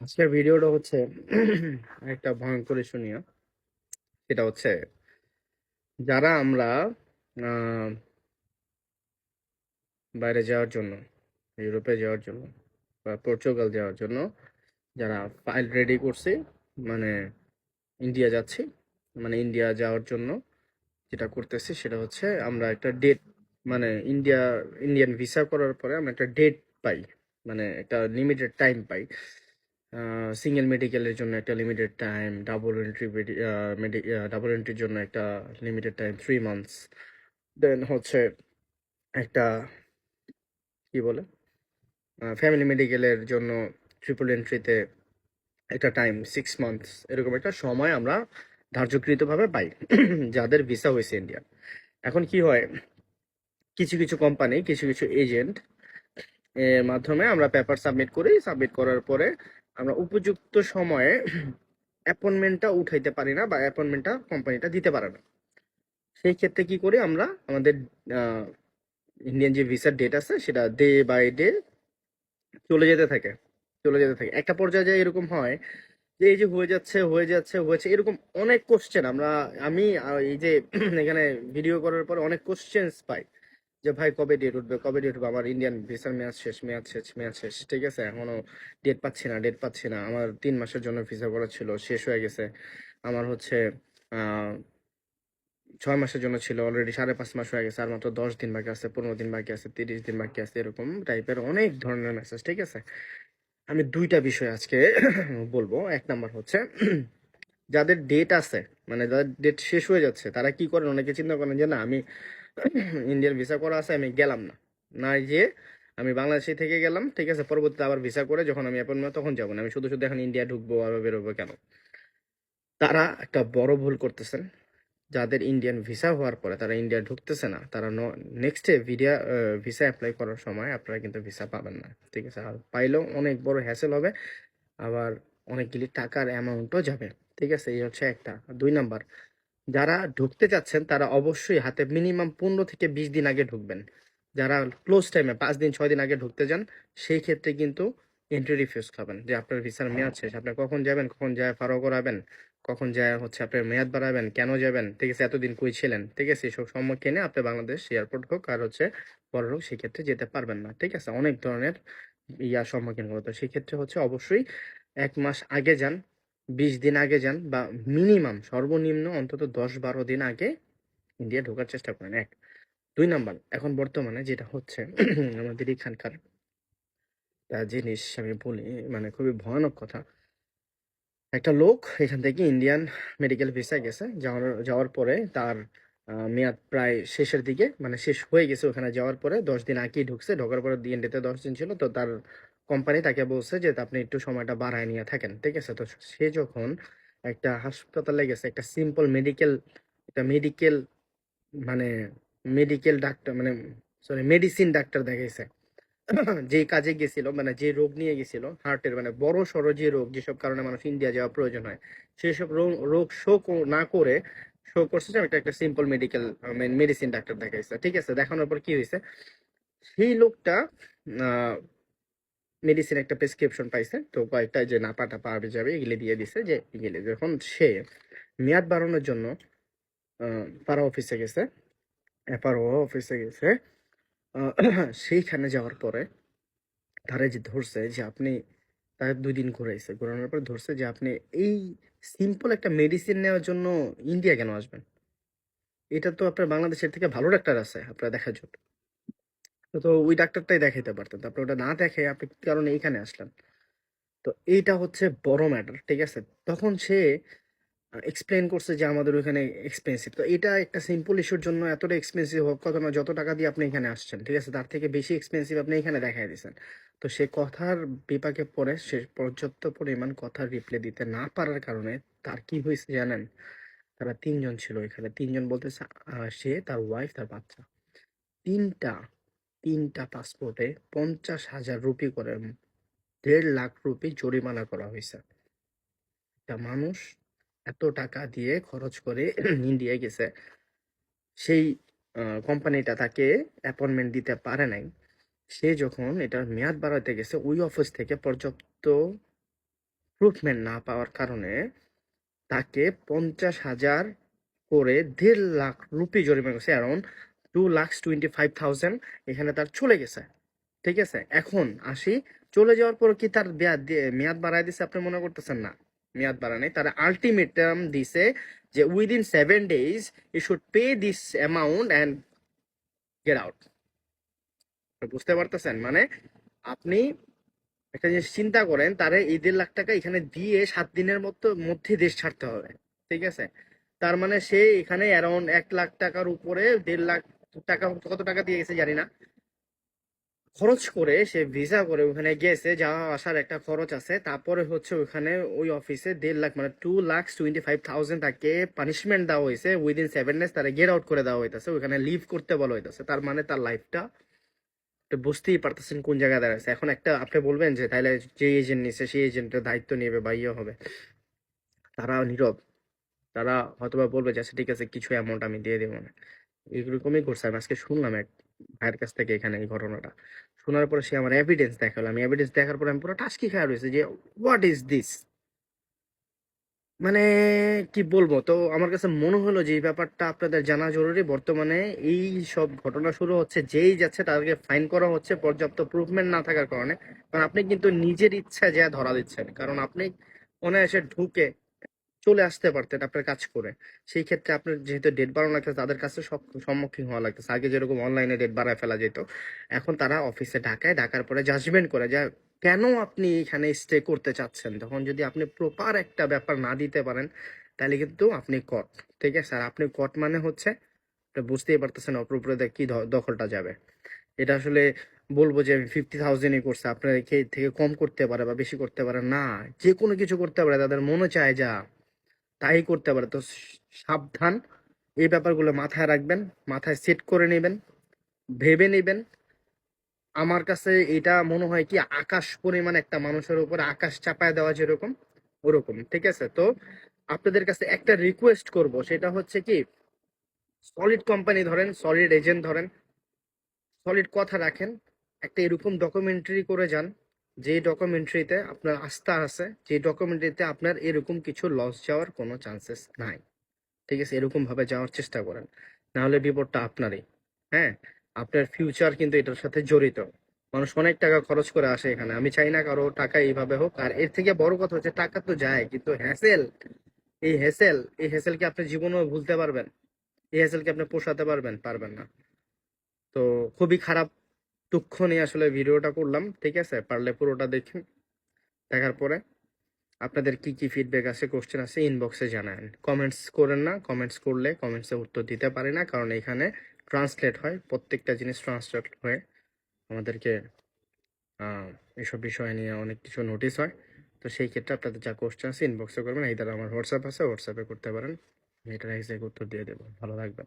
আজকের ভিডিওটা হচ্ছে একটা ভয়ঙ্কর শুনিয়া সেটা হচ্ছে যারা আমরা বাইরে যাওয়ার জন্য, ইউরোপে যাওয়ার জন্য বা পর্তুগাল যাওয়ার জন্য যারা ফাইল রেডি করছে মানে ইন্ডিয়া যাচ্ছি মানে ইন্ডিয়া যাওয়ার জন্য যেটা করতেছি সেটা হচ্ছে আমরা একটা ডেট মানে ইন্ডিয়া ইন্ডিয়ান ভিসা করার পরে আমরা একটা ডেট পাই। মানে একটা লিমিটেড টাইম পাই। সিঙ্গেল মেডিকেলের জন্য একটা limited time double entry double এন্ট্রির জন্য একটা limited time three months then হচ্ছে একটা, কি বলে? ফ্যামিলি মেডিকেলের জন্য ট্রিপল এন্ট্রিতে একটা টাইম সিক্স মান্থস এরকম একটা সময় আমরা ধার্যকৃতভাবে পাই। যাদের ভিসা হয়েছে ইন্ডিয়া এখন কি হয়? কিছু কিছু কোম্পানি কিছু কিছু এজেন্ট মাধ্যমে আমরা পেপার সাবমিট করি। সাবমিট করার পরে আমরা উপযুক্ত সময়ে অ্যাপয়েন্টমেন্টটা উঠাইতে পারি না বা অ্যাপয়েন্টমেন্টটা কোম্পানিটা দিতে পারে না। সেই ক্ষেত্রে কি করি আমরা, আমাদের ইন্ডিয়ান যে ভিসার ডেট আছে, সেটা ডে বাই ডে চলে যেতে থাকে, চলে যেতে থাকে। একটা পর্যায়ে যায় এরকম হয় যে এই যে হয়ে যাচ্ছে হয়ে যাচ্ছে হয়েছে এরকম অনেক কোশ্চেন আমরা, আমি এই যে এখানে ভিডিও করার পর অনেক কোশ্চেন্স পাই। যে ভাই কবে ডেট উঠবে, কবে ডেট উঠবে? আমার ইন্ডিয়ান ভিসার মেয়াদ শেষ মেয়াদ শেষ মেয়াদ শেষ, ঠিক আছে? এখনও ডেট পাচ্ছি না ডেট পাচ্ছি না। আমার তিন মাসের জন্য ভিসা করা ছিল, শেষ হয়ে গেছে। আমার হচ্ছে ছয় মাসের জন্য ছিল অলরেডি সাড়ে পাঁচ মাস হয়ে গেছে, আর মাত্র দশ দিন বাকি আছে, পনেরো দিন বাকি আছে, তিরিশ দিন বাকি আছে, এরকম টাইপের অনেক ধরনের মেসেজ ঠিক আছে? আমি দুইটা বিষয় আজকে বলব। এক নাম্বার হচ্ছে, যাদের ডেট আছে মানে যাদের ডেট শেষ হয়ে যাচ্ছে, তারা কি করেন? অনেকে চিন্তা করেন যে না, আমি ইন্ডিয়ান ভিসা করা আছে, আমি গেলাম না। না যে আমি বাংলাদেশে থেকে গেলাম, ঠিক আছে, পরবর্তীতে আবার ভিসা করে যখন আমি অ্যাপয়েন্টমেন্ট তখন যাব না। আমি শুধু শুধু এখন ইন্ডিয়া ঢুকবো আবার বেরোবো কেন? তারা একটা বড় ভুল করতেছেন। যাদের ইন্ডিয়ান ভিসা হওয়ার পরে তারা ইন্ডিয়া ঢুকতেছে না, তারা নেক্সটে ভিডিয়া ভিসা অ্যাপ্লাই করার সময় আপনারা কিন্তু ভিসা পাবেন না, ঠিক আছে? আর পাইলেও অনেক বড় হ্যাসেল হবে, আবার অনেকগুলি টাকার অ্যামাউন্টও যাবে, ঠিক আছে? এই হচ্ছে একটা। দুই নাম্বার যারা ঢুকতে চাচ্ছেন তারা অবশ্যই হাতে মিনিমাম পনেরো থেকে বিশ দিন আগে ঢুকবেন। যারা ক্লোজ টাইমে পাঁচ দিন, ছয় দিন আগে ঢুকতে যান, সেই ক্ষেত্রে কিন্তু এন্ট্রি রিফিউজ খাবেন যে আপনার ভিসার মেয়াদ শেষ, আপনি কখন যাবেন, কখন যায় ফারো করাবেন, কখন যায় হচ্ছে আপনার মেয়াদ বাড়াবেন, কেন যাবেন, ঠিক আছে, এতদিন কই ছিলেন, ঠিক আছে, এসব সম্মুখীনে আপনি বাংলাদেশ এয়ারপোর্ট হোক আর হচ্ছে বড় হোক, সেক্ষেত্রে যেতে পারবেন না, ঠিক আছে, অনেক ধরনের ইয়ার সম্মুখীন হতো সেক্ষেত্রে হচ্ছে অবশ্যই এক মাস আগে যান বিশ দিন আগে যান বা মিনিমাম সর্বনিম্ন অন্তত দশ বারো দিন আগে ইন্ডিয়া ঢোকার চেষ্টা করেন। এক। দুই নাম্বার, এখন বর্তমানে যেটা হচ্ছে আমাদের এখানকার জিনিস আমি বলি মানে খুবই ভয়ানক কথা। একটা লোক এখান থেকে ইন্ডিয়ান মেডিকেল ভিসা গেছে, যাওয়ার যাওয়ার পরে তার মেয়াদ প্রায় শেষের দিকে মানে শেষ হয়ে গেছে ওখানে যাওয়ার পরে দশ দিন আগেই ঢুকছে। ঢোকার পরে ইন্ডিয়াতে দশ দিন ছিল, তো তার কোম্পানি তাকে বলছে যে, আপনি একটু সময়টা বাড়ায় নিয়ে থাকেন। ঠিক আছে? তো সে যখন একটা হাসপাতালে গেছে, একটা সিম্পল মেডিকেল একটা মেডিকেল মানে মেডিকেল ডাক্তার মানে সরি মেডিসিন ডাক্তার দেখাইছে। যে কাজে গেছিল মানে যে রোগ নিয়ে গেছিল হার্টের মানে বড় সড়ো যে রোগ, যেসব কারণে মানুষ ইন্ডিয়া যাওয়া প্রয়োজন হয়, সেসব রোগ রোগ শো না করে শো করছে যে একটা একটা সিম্পল মেডিকেল মেডিসিন ডাক্তার দেখাইছে। ঠিক আছে? দেখানোর পর কি হয়েছে সেই লোকটা মেডিসিন একটা প্রেসক্রিপশন পাইছে, তো কয়েকটা যে না পাটা পাবে যাবে, এগুলি দিয়ে দিছে যে এগুলি যখন সে মেয়াদ বাড়ানোর জন্য পাড়া অফিসে গেছে এফআরও অফিসে গেছে সেইখানে যাওয়ার পরে তারা যে ধরছে যে আপনি তার দুই দিন ঘুরাইছে, ঘোরানোর পর ধরছে যে আপনি এই সিম্পল একটা মেডিসিন নেওয়ার জন্য ইন্ডিয়া কেন আসবেন? এটা তো আপনার বাংলাদেশের থেকে ভালো ডাক্তার আছে, আপনার দেখার জন্য। তো ওই ডাক্তারটাই দেখাইতে পারতেন। আপনি ওটা না দেখে আপনি কি কারণে এইখানে আসলেন। তো এইটা হচ্ছে বড় ম্যাটার ঠিক আছে? তখন সে এক্সপ্লেন করছে যে আমাদের ওখানে এক্সপেন্সিভ তো এটা একটা সিম্পল ইস্যুর জন্য এতটা এক্সপেন্সিভ হোক কত না যত টাকা দিয়ে আপনি এখানে আসছেন, ঠিক আছে? তার থেকে বেশি এক্সপেন্সিভ আপনি এখানে দেখাই দিয়েছেন। তো সে কথার বিপাকে পড়ে, সে পর্যাপ্ত পরিমাণ কথার রিপ্লাই দিতে না পারার কারণে তার কি হয়েছে জানেন? তারা তিনজন ছিল এখানে তিনজন বলতেছে সে, তার ওয়াইফ তার বাচ্চা। তিনটা তিনটা পাসপোর্টে পঞ্চাশ হাজার রুপি করে দেড় লাখ রুপি জরিমানা করা হয়েছে। একটা মানুষ এত টাকা দিয়ে খরচ করে ইন্ডিয়া গেছে। সেই কোম্পানিটা তাকে অ্যাপয়েন্টমেন্ট দিতে পারে নাই। সে যখন এটার মেয়াদ বাড়াতে গেছে, ওই অফিস থেকে পর্যাপ্ত প্রুফমেন্ট না পাওয়ার কারণে তাকে পঞ্চাশ হাজার করে দেড় লাখ রুপি জরিমানা করছে। Around two lakhs twenty five thousand এখানে তার চলে গেছে। ঠিক আছে? এখন আসি, চলে যাওয়ার পর কি তার মেয়াদ বাড়ায় দিছে আপনি মনে করতেছেন না? মেয়াদ বাড়ানি তারা আলটিমেটাম দিছে যে within seven days you should pay this amount and get out বুঝতে পারতেছেন? মানে আপনি একটা জিনিস চিন্তা করেন, তারে এই দেড় লাখ টাকা এখানে দিয়ে সাত দিনের মতো, মধ্যে দেশ ছাড়তে হবে। ঠিক আছে? তার মানে সে এখানে অ্যারাউন্ড এক লাখ টাকার উপরে দেড় লাখ টাকা, কত টাকা দিয়ে গেছে জানি না। খরচ করে, সে ভিসা করে ওখানে গেছে, যাওয়া, আসার একটা খরচ আছে। তারপরে হচ্ছে ওখানে ওই অফিসে দেড় লাখ মানে two lakh twenty five thousand তাকে পানিশমেন্ট দেওয়া হয়েছে। উইদিন সেভেন ডেজ তারা গেট আউট করে দেওয়া হইতেছে। ওখানে লিভ করতে বলা হইতেছে। তার মানে তার লাইফটা বুঝতেই পারতেছেন কোন জায়গায় দাঁড়াচ্ছে এখন একটা আপনি বলবেন যে তাহলে যে এজেন্ট নিছে, সেই এজেন্টের দায়িত্ব নেবে বা ইয়ে হবে। তারা নীরব। তারা হয়তোবা বলবে যে আচ্ছা ঠিক আছে, কিছু অ্যামাউন্ট আমি দিয়ে দেবো না। এরকমই করছে। আমি আজকে শুনলাম এক ভাইয়ের কাছ থেকে এখানে এই ঘটনাটা। শোনার পরে সে আমার এভিডেন্স দেখাল। আমি এভিডেন্স দেখার পরে আমি পুরো টাস্কি খাওয়া রয়েছে যে হোয়াট ইজ দিস মানে কি বলব? তো আমার কাছে মনে হলো যে, এই ব্যাপারটা আপনাদের জানা জরুরি। বর্তমানে এই সব ঘটনা শুরু হচ্ছে, যেই যাচ্ছে তাদেরকে ফাইন করা হচ্ছে পর্যাপ্ত প্রুভমেন্ট না থাকার কারণে। কারণ আপনি কিন্তু নিজের ইচ্ছা যা ধরা দিচ্ছেন। কারণ আপনি অনায়াসে ঢুকে চলে আসতে পারতেন আপনার কাজ করে। সেই ক্ষেত্রে আপনার যেহেতু ডেট বাড়ানো লাগতেছে তাদের কাছে সব সম্মুখীন হওয়া লাগতেছে। আগে যেরকম অনলাইনে ডেট বাড়ায় ফেলা যেত, এখন তারা অফিসে ঢাকায় ঢাকার পরে জাজমেন্ট করে যে কেন আপনি এখানে স্টে করতে চাচ্ছেন? তখন যদি আপনি প্রপার একটা ব্যাপার না দিতে পারেন, তাহলে কিন্তু আপনি কট ঠিক আছে? আর আপনি কট মানে হচ্ছে বুঝতেই পারতেছেন অপরাধে কি দখলটা যাবে। এটা আসলে বলব যে আমি ফিফটি থাউজেন্ডই করছে। আপনার থেকে কম করতে পারে বা বেশি করতে পারে? না যে কোনো কিছু করতে পারে। তাদের মনে চায় যা। তাই করতে পারে। তো সাবধান। এই ব্যাপারগুলো মাথায় রাখবেন, মাথায় সেট করে নেবেন, ভেবে নেবেন। আমার কাছে এটা মনে হয় কি, আকাশ পরিমাণ একটা মানুষের উপরে আকাশ চাপায় দেওয়া যেরকম, ওরকম, ঠিক আছে? তো আপনাদের কাছে একটা রিকোয়েস্ট করব, সেটা হচ্ছে কি সলিড কোম্পানি ধরেন সলিড এজেন্ট ধরেন সলিড কথা রাখেন, একটা এরকম ডকুমেন্টারি করে যান যে ডকুমেন্টারিতে আপনার আস্থা আছে, যে ডকুমেন্টারিতে আপনার এরকম কিছু লস যাওয়ার কোনো চান্সেস নাই। ঠিক আছে? এরকম ভাবে যাওয়ার চেষ্টা করেন। না হলে বিপদটা আপনারই। হ্যাঁ? আপনার ফিউচার কিন্তু এটার সাথে জড়িত। মানুষ অনেক টাকা খরচ করে আসে এখানে। আমি চাই না কারও টাকা এইভাবে হোক। আর এর থেকে বড় কথা হচ্ছে টাকা তো যায়, কিন্তু হ্যাসেল এই হ্যাসেল এই হ্যাসেলকে আপনি জীবনেও ভুলতে পারবেন। এই হ্যাসেলকে আপনি পোষাতে পারবেন পারবেন না। তো খুবই খারাপ নিয়ে আসলে ভিডিওটা করলাম, ঠিক আছে? পারলে পুরোটা দেখুন, দেখার পরে আপনাদের কি কি ফিডব্যাক আছে কোশ্চেন আছে ইনবক্সে জানান। কমেন্টস করেন না কমেন্টস করলে কমেন্টসে উত্তর দিতে পারি না, কারণ এখানে ট্রান্সলেট হয়, প্রত্যেকটা জিনিস ট্রান্সলেট হয়ে আমাদেরকে এসব বিষয় নিয়ে অনেক কিছু নোটিস হয়। তো সেই ক্ষেত্রে আপনাদের যা কোশ্চেন আছে ইনবক্সে করবেন এই দ্বারা আমার হোয়াটসঅ্যাপ আছে হোয়াটসঅ্যাপে করতে পারেন এটার এক্সাক্ট উত্তর দিয়ে দেবো। ভালো থাকবেন।